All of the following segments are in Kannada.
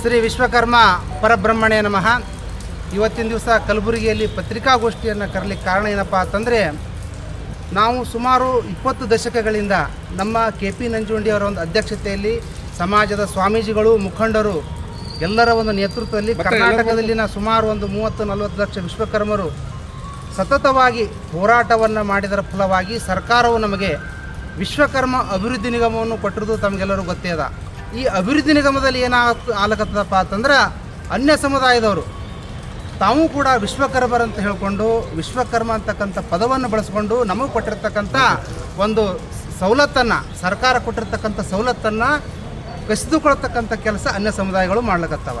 ಶ್ರೀ ವಿಶ್ವಕರ್ಮ ಪರಬ್ರಹ್ಮಣ್ಯ ನಮಃ. ಇವತ್ತಿನ ದಿವಸ ಕಲಬುರಗಿಯಲ್ಲಿ ಪತ್ರಿಕಾಗೋಷ್ಠಿಯನ್ನು ಕರಲಿಕ್ಕೆ ಕಾರಣ ಏನಪ್ಪ ಅಂತಂದರೆ ನಾವು ಸುಮಾರು ಇಪ್ಪತ್ತು ದಶಕಗಳಿಂದ ನಮ್ಮ ಕೆ ಪಿ ನಂಜುಂಡಿಯವರ ಒಂದು ಅಧ್ಯಕ್ಷತೆಯಲ್ಲಿ ಸಮಾಜದ ಸ್ವಾಮೀಜಿಗಳು ಮುಖಂಡರು ಎಲ್ಲರ ಒಂದು ನೇತೃತ್ವದಲ್ಲಿ ಕರ್ನಾಟಕದಲ್ಲಿನ ಸುಮಾರು ಒಂದು ಮೂವತ್ತು ನಲವತ್ತು ಲಕ್ಷ ವಿಶ್ವಕರ್ಮರು ಸತತವಾಗಿ ಹೋರಾಟವನ್ನು ಮಾಡಿದರ ಫಲವಾಗಿ ಸರ್ಕಾರವು ನಮಗೆ ವಿಶ್ವಕರ್ಮ ಅಭಿವೃದ್ಧಿ ನಿಗಮವನ್ನು ಕೊಟ್ಟಿರೋದು ತಮಗೆಲ್ಲರೂ ಗೊತ್ತೇ ಅದ. ಈ ಅಭಿವೃದ್ಧಿ ನಿಗಮದಲ್ಲಿ ಏನಾಗ ಆಲಕತ್ತದಪ್ಪ ಅಂತಂದ್ರೆ ಅನ್ಯ ಸಮುದಾಯದವರು, ತಾವು ಕೂಡ ವಿಶ್ವಕರ್ಮರಂತ ಹೇಳ್ಕೊಂಡು, ವಿಶ್ವಕರ್ಮ ಅಂತಕ್ಕಂಥ ಪದವನ್ನು ಬಳಸ್ಕೊಂಡು ನಮಗೆ ಕೊಟ್ಟಿರ್ತಕ್ಕಂಥ ಒಂದು ಸವಲತ್ತನ್ನು, ಸರ್ಕಾರ ಕೊಟ್ಟಿರ್ತಕ್ಕಂಥ ಸವಲತ್ತನ್ನು ಕಸಿದುಕೊಳ್ತಕ್ಕಂಥ ಕೆಲಸ ಅನ್ಯ ಸಮುದಾಯಗಳು ಮಾಡ್ಲಕತ್ತವ.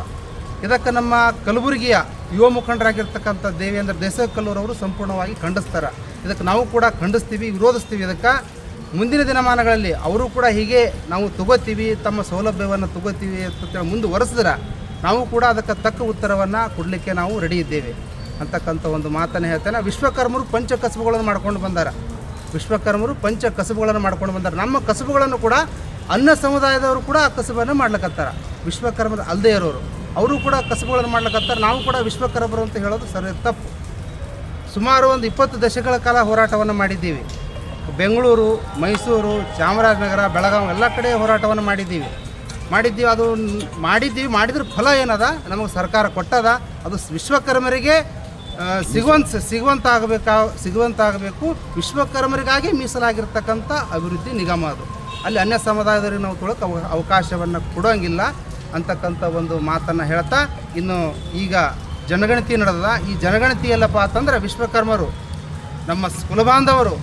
ಇದಕ್ಕೆ ನಮ್ಮ ಕಲಬುರಗಿಯ ಯುವ ಮುಖಂಡರಾಗಿರ್ತಕ್ಕಂಥ ದೇವೇಂದ್ರ ದೇಸಕಲ್ಲೂರವರು ಸಂಪೂರ್ಣವಾಗಿ ಖಂಡಿಸ್ತಾರೆ. ಇದಕ್ಕೆ ನಾವು ಕೂಡ ಖಂಡಿಸ್ತೀವಿ, ವಿರೋಧಿಸ್ತೀವಿ ಇದಕ್ಕೆ. ಮುಂದಿನ ದಿನಮಾನಗಳಲ್ಲಿ ಅವರು ಕೂಡ ಹೀಗೆ ನಾವು ತಗೋತೀವಿ, ತಮ್ಮ ಸೌಲಭ್ಯವನ್ನು ತಗೋತೀವಿ ಅಂತ ಮುಂದುವರೆಸಿದ್ರೆ ನಾವು ಕೂಡ ಅದಕ್ಕೆ ತಕ್ಕ ಉತ್ತರವನ್ನು ಕೊಡಲಿಕ್ಕೆ ನಾವು ರೆಡಿ ಇದ್ದೇವೆ ಅಂತಕ್ಕಂಥ ಒಂದು ಮಾತನ್ನು ಹೇಳ್ತೇನೆ. ವಿಶ್ವಕರ್ಮರು ಪಂಚ ಕಸಬುಗಳನ್ನು ಮಾಡ್ಕೊಂಡು ಬಂದಾರ. ವಿಶ್ವಕರ್ಮರು ಪಂಚ ಕಸಬುಗಳನ್ನು ಮಾಡ್ಕೊಂಡು ಬಂದಾರ. ನಮ್ಮ ಕಸಬುಗಳನ್ನು ಕೂಡ ಅನ್ನ ಸಮುದಾಯದವರು ಕೂಡ ಆ ಕಸಬನ್ನು ಮಾಡ್ಲಿಕ್ಕತ್ತಾರ ವಿಶ್ವಕರ್ಮದ ಅಲ್ಲದೆ ಇರೋರು. ಅವರು ಕೂಡ ಕಸಬುಗಳನ್ನು ಮಾಡ್ಲಿಕ್ಕತ್ತಾರೆ ನಾವು ಕೂಡ ವಿಶ್ವಕರ್ಮರು ಅಂತ ಹೇಳೋದು ಸರಿ ತಪ್ಪು. ಸುಮಾರು ಒಂದು ಇಪ್ಪತ್ತು ದಶಕಗಳ ಕಾಲ ಹೋರಾಟವನ್ನು ಮಾಡಿದ್ದೀವಿ. ಬೆಂಗಳೂರು, ಮೈಸೂರು, ಚಾಮರಾಜನಗರ ಬೆಳಗಾವಿ ಎಲ್ಲ ಕಡೆ ಹೋರಾಟವನ್ನು ಮಾಡಿದ್ದೀವಿ. ಮಾಡಿದ್ದೀವಿ, ಅದು ಮಾಡಿದ್ದೀವಿ, ಮಾಡಿದ್ರ ಫಲ ಏನದ? ನಮಗೆ ಸರ್ಕಾರ ಕೊಟ್ಟದ. ಅದು ವಿಶ್ವಕರ್ಮರಿಗೆ ಸಿಗುವಂತ ಸಿಗುವಂತ ಸಿಗುವಂತಾಗಬೇಕು ಸಿಗುವಂತ ಆಗಬೇಕು. ವಿಶ್ವಕರ್ಮರಿಗಾಗಿ ಮೀಸಲಾಗಿರ್ತಕ್ಕಂಥ ಅಭಿವೃದ್ಧಿ ನಿಗಮ ಅದು. ಅಲ್ಲಿ ಅನ್ಯ ಸಮುದಾಯದವರಿಗೆ ನಾವು ತೊಳಕ್ಕೆ ಅವ, ಅವಕಾಶವನ್ನು ಕೊಡೋಂಗಿಲ್ಲ ಅಂತಕ್ಕಂಥ ಒಂದು ಮಾತನ್ನು ಹೇಳ್ತಾ, ಇನ್ನು ಈಗ ಜನಗಣತಿ ನಡೆದ ಈ ಜನಗಣತಿ ಎಲ್ಲಪ್ಪ ಅಂತಂದ್ರೆ ವಿಶ್ವಕರ್ಮರು, ನಮ್ಮ ಕುಲಬಾಂಧವರು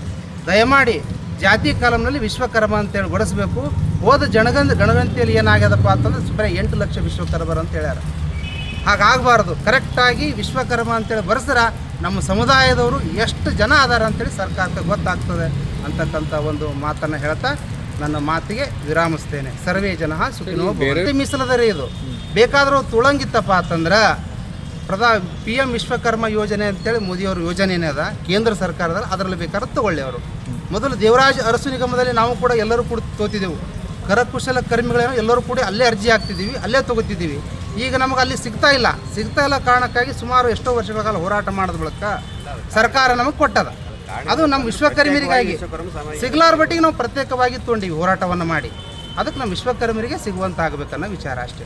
ದಯಮಾಡಿ ಜಾತಿ ಕಾಲಂನಲ್ಲಿ ವಿಶ್ವಕರ್ಮ ಅಂತೇಳಿ ಗೊಡಿಸ್ಬೇಕು ಹೋದ ಜನಗಂಧ ಗಣಗಂತಿಯಲ್ಲಿ ಏನಾಗ್ಯದಪ್ಪ ಅಂತಂದ್ರೆ ಸುಮಾರು ಎಂಟು ಲಕ್ಷ ವಿಶ್ವಕರ್ಮರು ಅಂತ ಹೇಳ್ಯಾರ. ಹಾಗಾಗಬಾರ್ದು. ಕರೆಕ್ಟಾಗಿ ವಿಶ್ವಕರ್ಮ ಅಂತೇಳಿ ಬರೆಸಿದ್ರೆ ನಮ್ಮ ಸಮುದಾಯದವರು ಎಷ್ಟು ಜನ ಅದಾರ ಅಂತೇಳಿ ಸರ್ಕಾರಕ್ಕೆ ಗೊತ್ತಾಗ್ತದೆ ಅಂತಕ್ಕಂಥ ಒಂದು ಮಾತನ್ನು ಹೇಳ್ತಾ ನನ್ನ ಮಾತಿಗೆ ವಿರಾಮಿಸ್ತೇನೆ. ಸರ್ವೇ ಜನ ಸುಖಿನೋ ಭವಂತು. ಮೀಸಲದ ರೀ ಇದು ಬೇಕಾದರೂ ತುಳಂಗಿತ್ತಪ್ಪ ಅಂತಂದ್ರೆ ಪ್ರಧಾ ಪಿ ಎಂ ವಿಶ್ವಕರ್ಮ ಯೋಜನೆ ಅಂತೇಳಿ ಮೋದಿಯವ್ರ ಯೋಜನೆ ಅದ. ಕೇಂದ್ರ ಸರ್ಕಾರದಲ್ಲಿ ಅದರಲ್ಲಿ ಬೇಕಾದ್ರೆ ತಗೊಳ್ಳಿ ಅವರು ಮೊದಲು ದೇವರಾಜ ಅರಸು ನಿಗಮದಲ್ಲಿ ನಾವು ಕೂಡ ಎಲ್ಲರೂ ಕೂಡ ತೋತಿದ್ದೆವು. ಕರಕುಶಲ ಕರ್ಮಿಗಳೇನೋ ಎಲ್ಲರೂ ಕೂಡ ಅಲ್ಲೇ ಅರ್ಜಿ ಹಾಕ್ತಿದ್ದೀವಿ, ಅಲ್ಲೇ ತಗೋತಿದ್ದೀವಿ. ಈಗ ನಮಗೆ ಅಲ್ಲಿ ಸಿಗ್ತಾ ಇಲ್ಲ. ಸಿಗ್ತಾ ಇಲ್ಲ ಕಾರಣಕ್ಕಾಗಿ ಸುಮಾರು ಎಷ್ಟೋ ವರ್ಷಗಳ ಕಾಲ ಹೋರಾಟ ಮಾಡಿದ ಬಳಿಕ ಸರ್ಕಾರ ನಮಗೆ ಕೊಟ್ಟದ. ಅದು ನಮ್ಮ ವಿಶ್ವಕರ್ಮಿರಿಗಾಗಿ. ಸಿಗ್ಲಾರ ಬಟ್ಟಿಗೆ ನಾವು ಪ್ರತ್ಯೇಕವಾಗಿ ತೊಗೊಂಡಿವಿ ಹೋರಾಟವನ್ನು ಮಾಡಿ. ಅದಕ್ಕೆ ನಮ್ಮ ವಿಶ್ವಕರ್ಮರಿಗೆ ಸಿಗುವಂತಾಗಬೇಕನ್ನೋ ವಿಚಾರ ಅಷ್ಟೇ.